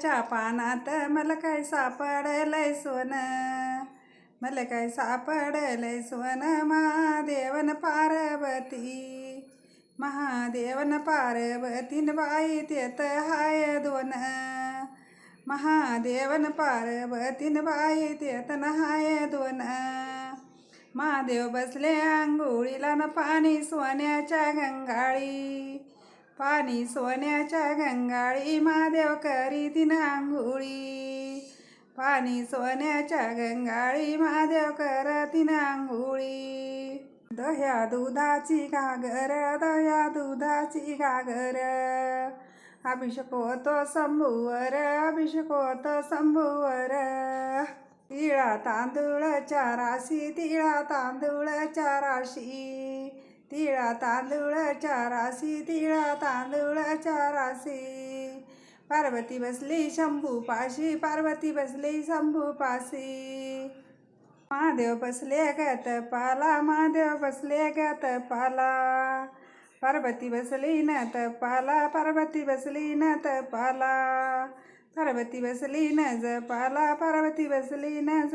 वडाच्या पानात मला काय सापडलंय सोनं? मला काय सापडलंय सोनं? महादेवन पार्वती महादेवन पार्वतीन बाई तेत हाय दोन. महादेवन पार्वतीन बाई तेत हाय दोन. महादेव बसले आंघोळीला न पाणी सोन्याच्या गंगाळी. पाणी सोन्याच्या गंगाळी महादेव करी तिन पाणी सोन्याच्या गंगाळी महादेव कर तिन दह्या दुधाची घागर दह्या दुधाची घागर. अभिषेक होतो शंभूवर अभिषेक होतो शंभूवर. तिळा तांदूळच्या राशी तिळा तांदूळच्या राशी. तिळा तांदूळ राशी तिळा तांदूळ राशी. पार्वती बसली शंभू पाशी पार्वती बसली शंभू पाशी. महादेव बसले गत पाला महादेव बसले गत पाला पार्वती बसली न पाला पार्वती बसली न पाला पार्वती बसली न पाला पार्वती बसली न